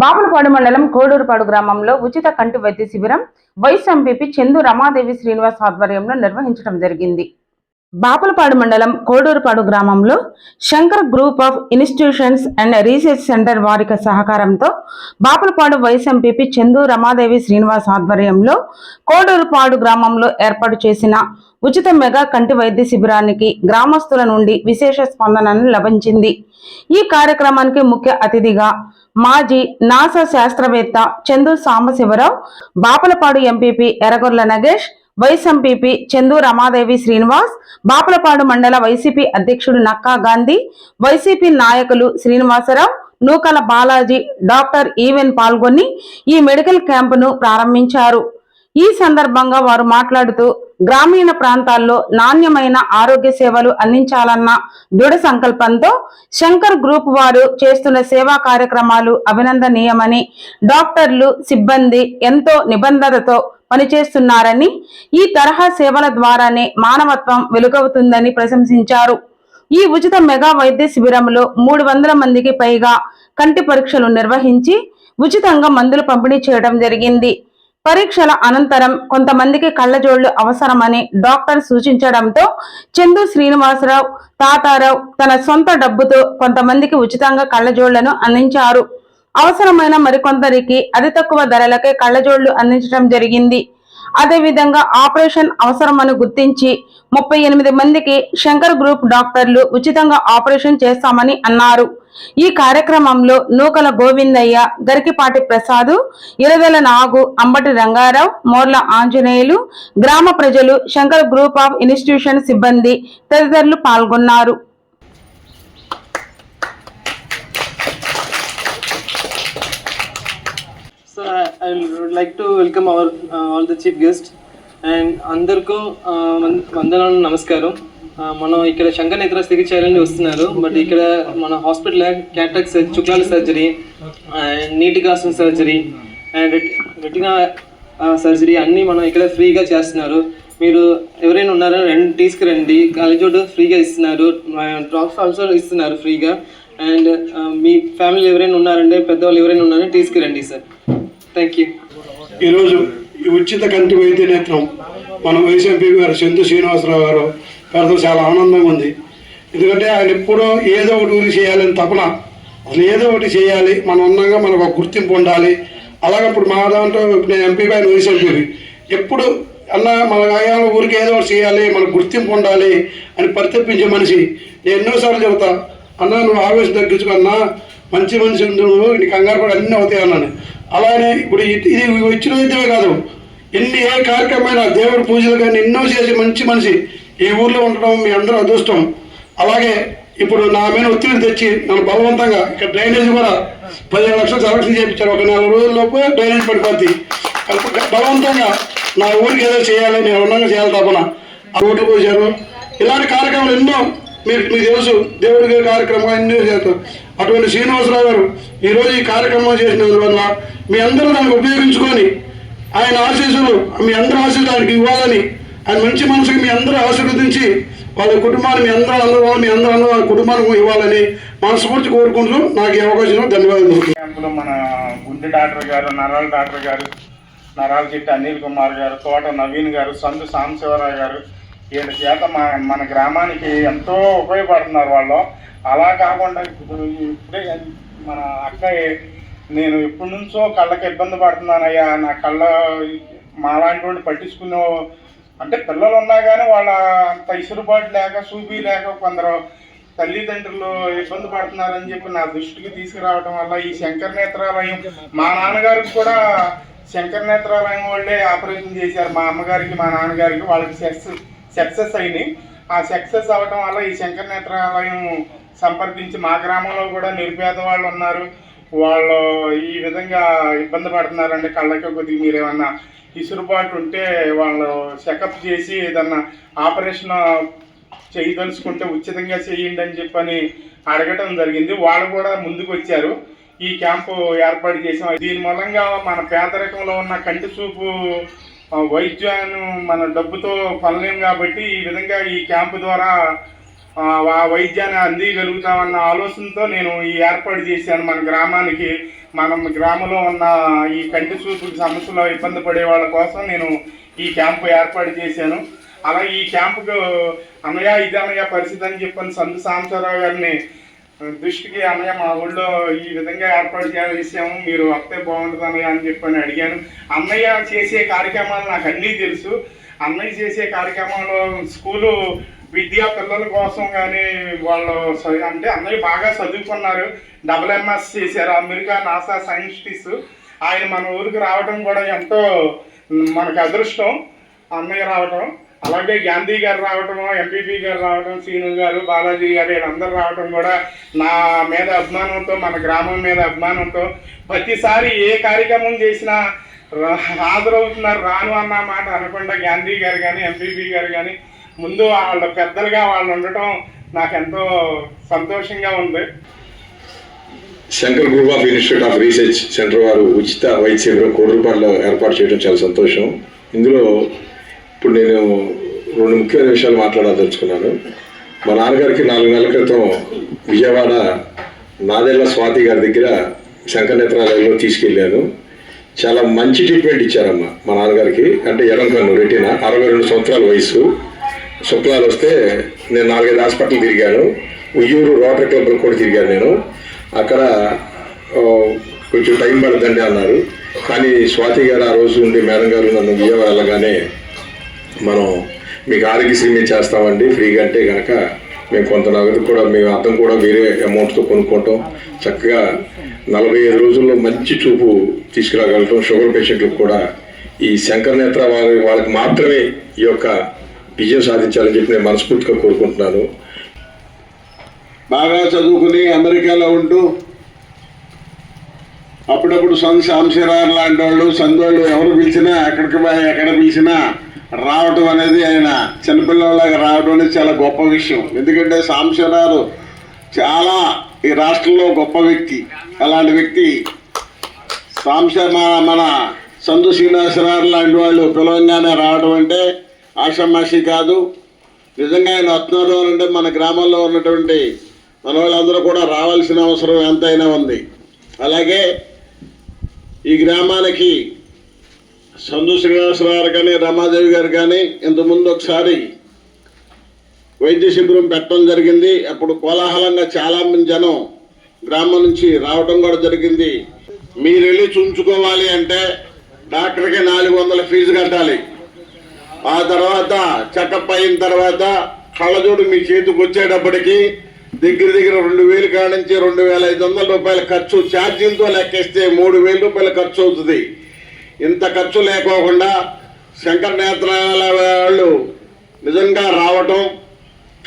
బాపులపాడు మండలం కోడూరుపాడు గ్రామంలో ఉచిత కంటి వైద్య శిబిరం వైస్ ఎంపీపీ చందు రమాదేవి శ్రీనివాస్ ఆధ్వర్యంలో నిర్వహించడం జరిగింది. బాపులపాడు మండలం కోడూరుపాడు గ్రామంలో Shankar group of institutions and research centre వారిక సహకారంతో బాపులపాడు వైస్ ఎంపీపీ చందు రమాదేవి శ్రీనివాస్ ఆధ్వర్యంలో కోడూరుపాడు గ్రామంలో ఏర్పాటు చేసిన ఉచిత మెగా కంటి వైద్య శిబిరానికి గ్రామస్తుల నుండి విశేష స్పందనను లభించింది. ఈ కార్యక్రమానికి ముఖ్య అతిథిగా మాజీ నాసా శాస్త్రవేత్త చందు సాంబశివరావు బాపలపాడు ఎంపీపీ ఎర్రగొర్ల నగేష్ వైస్ చందూ చందు రమాదేవి శ్రీనివాస్ బాపలపాడు మండల వైసీపీ అధ్యక్షుడు నక్కా గాంధీ వైసీపీ నాయకులు శ్రీనివాసరావు నూకల బాలాజీ డాక్టర్ ఈవెన్ పాల్గొని ఈ మెడికల్ క్యాంపును ప్రారంభించారు. ఈ సందర్భంగా వారు మాట్లాడుతూ గ్రామీణ ప్రాంతాల్లో నాణ్యమైన ఆరోగ్య సేవలు అందించాలన్న దృఢ సంకల్పంతో శంకర్ గ్రూప్ వారు చేస్తున్న సేవా కార్యక్రమాలు అభినందనీయమని డాక్టర్లు సిబ్బంది ఎంతో నిబంధనతో పనిచేస్తున్నారని ఈ తరహా సేవల ద్వారానే మానవత్వం వెలుగవుతుందని ప్రశంసించారు. ఈ ఉచిత మెగా వైద్య శిబిరంలో మూడు వందల మందికి పైగా కంటి పరీక్షలు నిర్వహించి ఉచితంగా మందులు పంపిణీ చేయడం జరిగింది. పరీక్షల అనంతరం కొంతమందికి కళ్ళజోళ్ళు అవసరమని డాక్టర్ సూచించడంతో చందు శ్రీనివాసరావు తాతారావు తన సొంత డబ్బుతో కొంతమందికి ఉచితంగా కళ్ళజోళ్ళను అందించారు. అవసరమైన మరికొందరికి అతి తక్కువ ధరలకే కళ్ళజోళ్ళు అందించడం జరిగింది. అదేవిధంగా ఆపరేషన్ అవసరమని గుర్తించి ముప్పై ఎనిమిది మందికి శంకర్ గ్రూప్ డాక్టర్లు ఉచితంగా ఆపరేషన్ చేస్తామని అన్నారు. ఈ కార్యక్రమంలో నూకల గోవిందయ్య గరికిపాటి ప్రసాదు ఇరవెల నాగు అంబటి రంగారావు మోర్ల ఆంజనేయులు గ్రామ ప్రజలు శంకర్ గ్రూప్ ఆఫ్ ఇన్స్టిట్యూషన్ సిబ్బంది తదితరులు పాల్గొన్నారు. So I, I would like to welcome our uh, all అందరికీ uh, వందనాలు నమస్కారం. Uh, మనం ఇక్కడ శంకర్ నేత్ర స్థితి చేయాలని వస్తున్నారు. బట్ ఇక్కడ మన హాస్పిటల్ క్యాటాక్ చుక్కాల సర్జరీ నీటి కాసిన సర్జరీ అండ్ రెటినా సర్జరీ అన్నీ మనం ఇక్కడ ఫ్రీగా చేస్తున్నారు. మీరు ఎవరైనా ఉన్నారో రండి తీసుకురండి. కాలేజోడు ఫ్రీగా ఇస్తున్నారు. డ్రాప్స్ ఆల్సో ఇస్తున్నారు ఫ్రీగా. అండ్ uh, మీ ఫ్యామిలీ ఎవరైనా ఉన్నారంటే పెద్దవాళ్ళు ఎవరైనా ఉన్నారో తీసుకురండి సార్. థ్యాంక్ యూ ఈరోజు ఈ ఉచిత కంటి వైద్య నేత్రం మన వైఎస్ఎంపీ గారు చందు శ్రీనివాసరావు గారు పెడతాం చాలా ఆనందంగా ఉంది. ఎందుకంటే ఆయన ఎప్పుడూ ఏదో ఒకటి ఊరి చేయాలని తపన అసలు ఏదో ఒకటి చేయాలి మనం ఉన్నాగా మనకు ఒక గుర్తింపు ఉండాలి. అలాగే ఇప్పుడు మా దాంట్లో ఇప్పుడు నేను ఎంపీ పైన వైఎస్ఎంపీ ఎప్పుడు అన్న మన గాయాల ఊరికి ఏదో ఒకటి చేయాలి మనకు గుర్తింపు ఉండాలి అని పరితపించే మనిషి నేను ఎన్నోసార్లు చెబుతా అన్న నువ్వు ఆవేశం తగ్గించుకున్నా మంచి మనిషి ఉంది నువ్వు నీ కంగారు పడి అన్నీ అవుతాయి అన్నాను. అలానే ఇప్పుడు ఇది ఇది ఇచ్చిన కాదు. ఎన్ని ఏ కార్యక్రమమైన దేవుడి పూజలు కానీ ఎన్నో చేసి మంచి మనిషి ఈ ఊర్లో ఉండడం మీ అందరూ అదృష్టం. అలాగే ఇప్పుడు నా మీద ఒత్తిడి తెచ్చి నన్ను బలవంతంగా ఇక్కడ డ్రైనేజ్ కూడా పదిహేను లక్షలు సెలక్షన్ చేయించారు. ఒక నెల రోజుల్లోపు డ్రైనేజ్ పడిపోద్ది బలవంతంగా నా ఊరికి ఏదో చేయాలి నేను ఉండగా చేయాలి తప్పన. ఆ ఓట్లు పోసారు ఇలాంటి కార్యక్రమాలు ఎన్నో మీరు మీకు తెలుసు దేవుడి గారి కార్యక్రమం ఎన్నో చేస్తారు. అటువంటి శ్రీనివాసరావు గారు ఈరోజు ఈ కార్యక్రమం చేసినందువల్ల మీ అందరూ దాన్ని ఉపయోగించుకొని ఆయన ఆశీస్సులు మీ అందరూ ఆశీస్సులు ఆయనకి ఇవ్వాలని ఆయన మంచి మనసుకి మీ అందరూ ఆశీర్వదించి వాళ్ళ కుటుంబాన్ని మీ అందరూ అందరూ మీ అందరూ అందరూ వాళ్ళ కుటుంబానికి ఇవ్వాలని మనస్ఫూర్తి కోరుకుంటూ నాకు ఈ అవకాశం ధన్యవాదాలు. మన గుండె డాక్టర్ గారు నరాల డాక్టర్ గారు నరాల చెట్టు అనిల్ కుమార్ గారు తోట నవీన్ గారు సంతు సాంబశివరావు గారు వీళ్ళ చేత మన మన గ్రామానికి ఎంతో ఉపయోగపడుతున్నారు వాళ్ళు. అలా కాకుండా ఇప్పుడు ఇప్పుడే మన అక్క నేను ఎప్పటి నుంచో కళ్ళకి ఇబ్బంది పడుతున్నానయ్యా. నా కళ్ళ మాలాంటి వాళ్ళు పట్టించుకునే అంటే పిల్లలు ఉన్నా కానీ వాళ్ళ అంత ఇసురుబాటు లేక చూపి లేక కొందరు తల్లిదండ్రులు ఇబ్బంది పడుతున్నారని చెప్పి నా దృష్టికి తీసుకురావడం వల్ల ఈ శంకర నేత్రాలయం మా నాన్నగారికి కూడా శంకర నేత్రాలయం వాళ్ళే ఆపరేషన్ చేశారు. మా అమ్మగారికి మా నాన్నగారికి వాళ్ళకి సక్సెస్ సక్సెస్ అయినాయి ఆ సక్సెస్ అవ్వడం వల్ల ఈ శంకర నేత్రాలయం సంప్రదించి మా గ్రామంలో కూడా నిరుపేద వాళ్ళు ఉన్నారు. వాళ్ళు ఈ విధంగా ఇబ్బంది పడుతున్నారండి. కళ్ళకి కొద్దిగా మీరు ఏమన్నా ఇసురుబాటు ఉంటే వాళ్ళు చెకప్ చేసి ఏదన్నా ఆపరేషన్ చేయదలుచుకుంటే ఉచితంగా చేయండి అని చెప్పని అడగటం జరిగింది. వాళ్ళు కూడా ముందుకు వచ్చారు. ఈ క్యాంపు ఏర్పాటు చేసాం. దీని మూలంగా మన పేదరికంలో ఉన్న కంటి చూపు వైద్యాన్ని మన డబ్బుతో కొనలేం కాబట్టి ఈ విధంగా ఈ క్యాంపు ద్వారా ఆ, వైద్యాన్ని అందించగలుగుతామన్న ఆలోచనతో నేను ఈ ఏర్పాటు చేశాను మన గ్రామానికి. మనం గ్రామంలో ఉన్న ఈ కంటి చూపు సమస్యలో ఇబ్బంది పడే వాళ్ళ కోసం నేను ఈ క్యాంపు ఏర్పాటు చేశాను. అలా ఈ క్యాంపుకు అన్నయ్య ఇది అన్నయ్య పరిస్థితి అని చెప్పని సందు సాంబశివరావు గారిని దృష్టికి అన్నయ్య మా ఊళ్ళో ఈ విధంగా ఏర్పాటు చేసాము మీరు వస్తే బాగుంటుంది అన్నయ్య అని చెప్పని అడిగాను. అన్నయ్య చేసే కార్యక్రమాలు నాకు అన్నీ తెలుసు. అన్నయ్య చేసే కార్యక్రమాలు స్కూలు విద్యా పిల్లల కోసం కానీ వాళ్ళు అంటే అన్నయ్య బాగా చదువుకున్నారు. డబుల్ ఎంఎస్ చేశారు. America NASA scientist. ఆయన మన ఊరికి రావడం కూడా ఎంతో మనకు అదృష్టం. అన్నయ్య రావటం. అలాగే గాంధీ గారు రావటం ఎంపీపీ గారు రావటం సీను గారు బాలాజీ గారు వీళ్ళందరూ రావటం కూడా నా మీద అభిమానంతో మన గ్రామం మీద అభిమానంతో ప్రతిసారి ఏ కార్యక్రమం చేసినా రా- హాజరవుతున్నారు రాను అన్న మాట అనకుండా గాంధీ గారు కానీ ఎంపీపీ గారు కానీ ముందు వాళ్ళ పెద్దలుగా వాళ్ళు ఉండటం నాకు ఎంతో సంతోషంగా ఉంది. Shankar group of institute of research centre వారు ఉచిత వైద్య శిబిరం కోటి రూపాయలు ఏర్పాటు చేయడం చాలా సంతోషం. ఇందులో ఇప్పుడు నేను రెండు ముఖ్యమైన విషయాలు మాట్లాడదలుచుకున్నాను మా నాన్నగారికి నాలుగు నెలల క్రితం విజయవాడ నాదెళ్ళ స్వాతి గారి దగ్గర శంకర్ నేత్రాలయంలో తీసుకెళ్ళాను. చాలా మంచి ట్రీట్మెంట్ ఇచ్చారమ్మా మా నాన్నగారికి. అంటే ఎడం కన్ను రెటీనా అరవై రెండు సంవత్సరాల వయసు శుక్లాలు వస్తే నేను నాలుగైదు హాస్పిటల్ తిరిగాను. ఉయ్యూరు రోటరీ క్లబ్లో కూడా తిరిగాను నేను. అక్కడ కొంచెం టైం పడుతుందండి అన్నారు. కానీ స్వాతి గారు ఆ రోజు ఉండి మేడం గారు నన్ను విజయవాడ వెళ్ళగానే మనం మీకు ఆరోగ్యశ్రీ మేము చేస్తామండి ఫ్రీగా అంటే కనుక మేము కొంత నగదు కూడా మేము అర్థం కూడా వేరే అమౌంట్తో కొనుక్కోవటం చక్కగా నలభై ఐదు రోజుల్లో మంచి చూపు తీసుకురాగలటం షుగర్ పేషెంట్లకు కూడా. ఈ శంకర నేత్ర వారి వాళ్ళకి మాత్రమే ఈ యొక్క విజయం సాధించాలని చెప్పి నేను మనస్ఫూర్తిగా కోరుకుంటున్నాను. బాగా చదువుకుని అమెరికాలో ఉంటూ అప్పుడప్పుడు సంత్ సాంశరార్ లాంటి వాళ్ళు సందోళ్ళు ఎవరు పిలిచినా ఎక్కడికి ఎక్కడ పిలిచినా రావటం అనేది ఆయన చిన్నపిల్లలాగా రావడం అనేది చాలా గొప్ప విషయం. ఎందుకంటే సాంశరారు చాలా ఈ రాష్ట్రంలో గొప్ప వ్యక్తి. అలాంటి వ్యక్తి సాంశ మన- సందు శ్రీనివాసరావు లాంటి వాళ్ళు పిలవంగానే రావడం అంటే ఆషమాషి కాదు. నిజంగా ఆయన వస్తున్నారు అంటే మన గ్రామంలో ఉన్నటువంటి మన వాళ్ళందరూ కూడా రావాల్సిన అవసరం ఎంతైనా ఉంది. అలాగే ఈ గ్రామానికి సందు శ్రీనివాసరావు గారు కానీ రమాదేవి గారు కానీ ఇంతకుముందు ఒకసారి వైద్య శిబిరం పెట్టడం జరిగింది. అప్పుడు కోలాహలంగా చాలా మంది జనం గ్రామం నుంచి రావడం కూడా జరిగింది. మీరు వెళ్ళి చూంచుకోవాలి అంటే డాక్టర్కి నాలుగు వందల ఫీజు కట్టాలి. ఆ తర్వాత చెకప్ అయిన తర్వాత కళ్ళజోడు మీ చేతికి వచ్చేటప్పటికి దగ్గర దగ్గర రెండు వేలు కాడ నుంచి రెండు వేల ఐదు వందల రూపాయల ఖర్చు ఛార్జీలతో లెక్కేస్తే మూడు వేల రూపాయల ఖర్చు అవుతుంది. ఇంత ఖర్చు లేకోకుండా శంకర నేత్రాల వాళ్ళు నిజంగా రావటం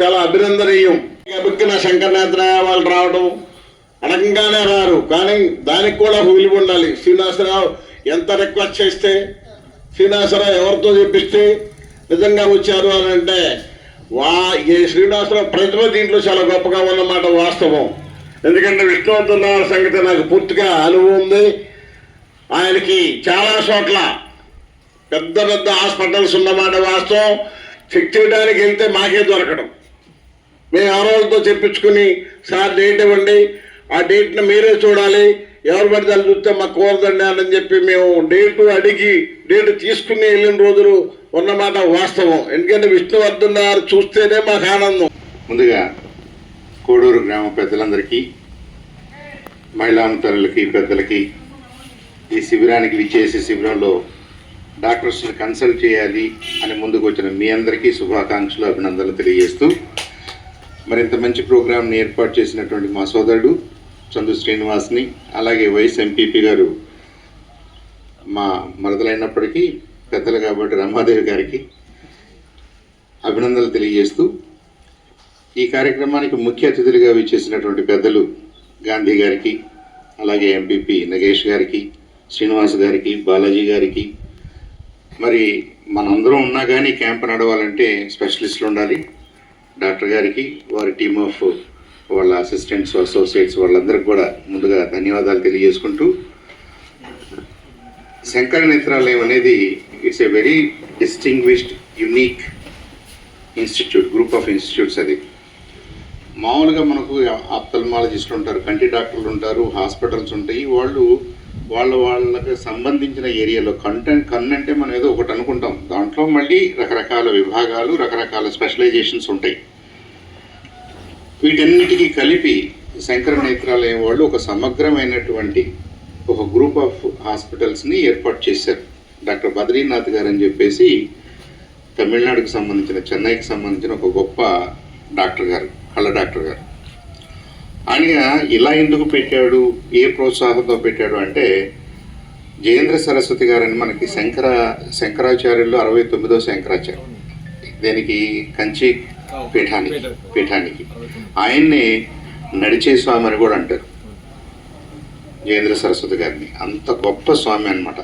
చాలా అభినందనీయం. అభిజ్ఞ శంకర నేత్రాయ వాళ్ళు రావటం అనకంగానే రారు. కానీ దానికి కూడా విలువ ఉండాలి. శ్రీనివాసరావు ఎంత రిక్వెస్ట్ చేస్తే శ్రీనివాసరావు ఎవరితో చెప్పిస్తే నిజంగా వచ్చారు అని అంటే వా ఈ శ్రీనివాసరావు ప్రతిభ దీంట్లో చాలా గొప్పగా ఉన్నమాట వాస్తవం. ఎందుకంటే విష్ణువర్ధన్ రావు సంగతి నాకు పూర్తిగా అనుభవం ఉంది. ఆయనకి చాలా చోట్ల పెద్ద పెద్ద హాస్పిటల్స్ ఉన్నమాట వాస్తవం. చెక్ చేయడానికి వెళ్తే మాకే దొరకడం. మేము ఎవరోళ్ళతో చెప్పించుకుని సార్ డేట్ ఇవ్వండి. ఆ డేట్ని మీరే చూడాలి. ఎవరు పడితే చూస్తే మాకు కోరదండి అని చెప్పి మేము డేటు అడిగి డేట్ తీసుకుని వెళ్ళిన రోజులు ఉన్నమాట వాస్తవం. ఎందుకంటే విష్ణువర్ధన్ గారు చూస్తేనే మాకు ఆనందం. ముందుగా కోడూరు గ్రామ పెద్దలందరికీ మహిళా తల్లులకి పెద్దలకి ఈ శిబిరానికి విచ్చేసి శిబిరంలో డాక్టర్స్ని కన్సల్ట్ చేయాలి అని ముందుకు వచ్చిన మీ అందరికీ శుభాకాంక్షలు అభినందనలు తెలియజేస్తూ మరింత మంచి ప్రోగ్రాంని ఏర్పాటు చేసినటువంటి మా సోదరుడు చందు శ్రీనివాస్ని అలాగే వైఎస్ ఎంపీపీ గారు మా మరదలైనప్పటికీ పెద్దలు కాబట్టి రమాదేవి గారికి అభినందనలు తెలియజేస్తూ ఈ కార్యక్రమానికి ముఖ్య అతిథులుగా విచ్చేసినటువంటి పెద్దలు గాంధీ గారికి అలాగే ఎంపీపీ నగేష్ గారికి శ్రీనివాస్ గారికి బాలాజీ గారికి. మరి మనందరం ఉన్నా కానీ క్యాంప్ నడవాలంటే స్పెషలిస్టులు ఉండాలి. డాక్టర్ గారికి వారి టీమ్ ఆఫ్ వాళ్ళ అసిస్టెంట్స్ అసోసియేట్స్ వాళ్ళందరికీ కూడా ముందుగా ధన్యవాదాలు తెలియజేసుకుంటూ శంకర నేత్రాలయం అనేది it's a very distinguished unique institute group of institutes అది. మామూలుగా మనకు ఆప్తల్మాలజిస్టులు ఉంటారు కంటి డాక్టర్లు ఉంటారు హాస్పిటల్స్ ఉంటాయి. వాళ్ళు వాళ్ళ వాళ్ళకి సంబంధించిన ఏరియాలో కంటెంట్ కన్ను అంటే మనం ఏదో ఒకటి అనుకుంటాం. దాంట్లో మళ్ళీ రకరకాల విభాగాలు రకరకాల స్పెషలైజేషన్స్ ఉంటాయి. వీటన్నిటికీ కలిపి శంకర నేత్రాలయం వాళ్ళు ఒక సమగ్రమైనటువంటి ఒక గ్రూప్ ఆఫ్ హాస్పిటల్స్ని ఏర్పాటు చేశారు. డాక్టర్ బద్రీనాథ్ గారు అని చెప్పేసి తమిళనాడుకు సంబంధించిన చెన్నైకి సంబంధించిన ఒక గొప్ప డాక్టర్ గారు కళ్ళ డాక్టర్ గారు. ఆయన ఇలా ఎందుకు పెట్టాడు? ఏ ప్రోత్సాహంతో పెట్టాడు అంటే జయేంద్ర సరస్వతి గారని మనకి శంకర శంకరాచార్యుల్లో అరవై తొమ్మిదో శంకరాచార్య. దీనికి? కంచి పీఠానికి పీఠానికి. ఆయన్ని నడిచే స్వామి అని కూడా అంటారు. జయేంద్ర సరస్వతి గారిని. అంత గొప్ప స్వామి అనమాట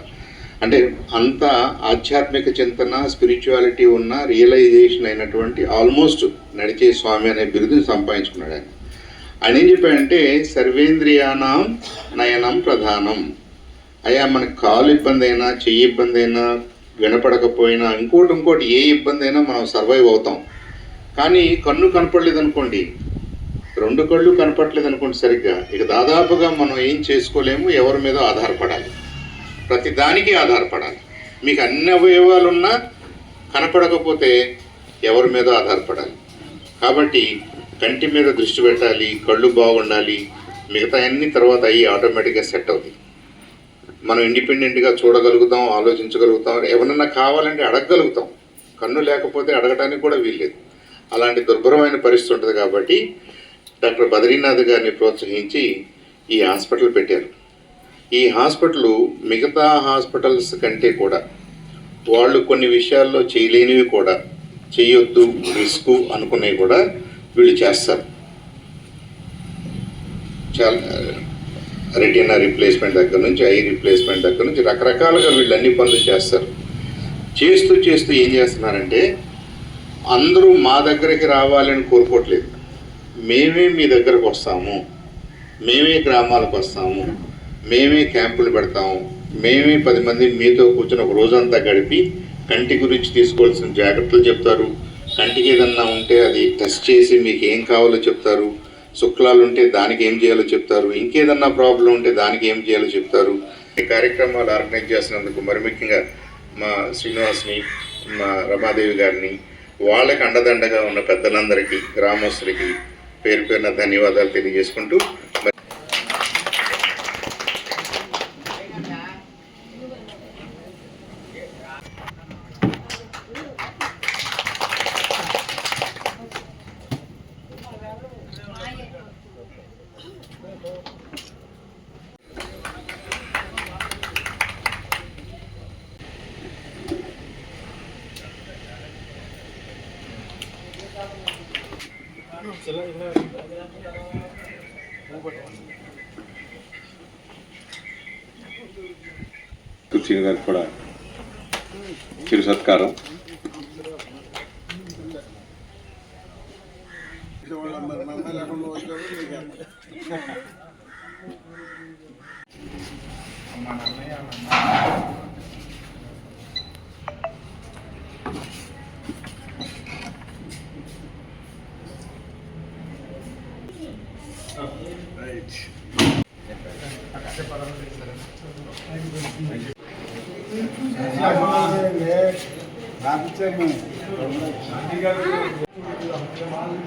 అంటే అంత ఆధ్యాత్మిక చింతన స్పిరిచువాలిటీ ఉన్న రియలైజేషన్ అయినటువంటి ఆల్మోస్ట్ నడిచే స్వామి అనే బిరుదుని సంపాదించుకున్నాడు ఆయన. ఆయన ఏం చెప్పాడంటే సర్వేంద్రియానం నయనం ప్రధానం. అయ్యా మనకి కాలు ఇబ్బంది అయినా చెయ్యి ఇబ్బంది అయినా వినపడకపోయినా ఇంకోటి ఇంకోటి ఏ ఇబ్బంది అయినా మనం సర్వైవ్ అవుతాం. కానీ కన్ను కనపడలేదు అనుకోండి రెండు కళ్ళు కనపట్లేదు అనుకోండి సరిగ్గా. ఇక దాదాపుగా మనం ఏం చేసుకోలేము ఎవరి మీద ఆధారపడాలి. ప్రతి దానికి ఆధారపడాలి. మీకు అన్ని అవయవాలు ఉన్నా కనపడకపోతే ఎవరి మీద ఆధారపడాలి? కాబట్టి కంటి మీద దృష్టి పెట్టాలి కళ్ళు బాగుండాలి మిగతా అన్ని తర్వాత అవి ఆటోమేటిక్గా సెట్ అవుతాయి. మనం ఇండిపెండెంట్గా చూడగలుగుతాం ఆలోచించగలుగుతాం ఎవరన్నా కావాలంటే అడగగలుగుతాం. కన్ను లేకపోతే అడగటానికి కూడా వీల్లేదు. అలాంటి దుర్భరమైన పరిస్థితి ఉంటుంది కాబట్టి డాక్టర్ బద్రీనాథ్ గారిని ప్రోత్సహించి ఈ హాస్పిటల్ పెట్టారు. ఈ హాస్పిటల్ మిగతా హాస్పిటల్స్ కంటే కూడా వాళ్ళు కొన్ని విషయాల్లో చేయలేనివి కూడా చేయొద్దు రిస్క్ అనుకునేవి కూడా వీళ్ళు చేస్తారు. చాలా రెటీనా రిప్లేస్మెంట్ దగ్గర నుంచి ఐ రిప్లేస్మెంట్ దగ్గర నుంచి రకరకాలుగా వీళ్ళు అన్ని పనులు చేస్తారు. చేస్తూ చేస్తూ ఏం చేస్తున్నారంటే అందరూ మా దగ్గరికి రావాలని కోరుకోవట్లేదు. మేమే మీ దగ్గరకు వస్తాము. మేమే గ్రామాలకు వస్తాము. మేమే క్యాంపులు పెడతాము. మేమే పది మంది మీతో కూర్చొని ఒక రోజంతా గడిపి కంటి గురించి తీసుకోవాల్సిన జాగ్రత్తలు చెప్తారు. కంటికి ఏదన్నా ఉంటే అది టెస్ట్ చేసి మీకు ఏం కావాలో చెప్తారు. శుక్లాలు ఉంటే దానికి ఏం చేయాలో చెప్తారు. ఇంకేదన్నా ప్రాబ్లం ఉంటే దానికి ఏం చేయాలో చెప్తారు. ఈ కార్యక్రమాలు ఆర్గనైజ్ చేసినందుకు మరి ముఖ్యంగా మా శ్రీనివాస్ని మా రమాదేవి గారిని వాళ్ళకి అండదండగా ఉన్న పెద్దలందరికీ గ్రామస్తులకి పేరు పేరున ధన్యవాదాలు తెలియజేసుకుంటూ మరి కుర్చీ గారికి కూడా చిరు సత్కారం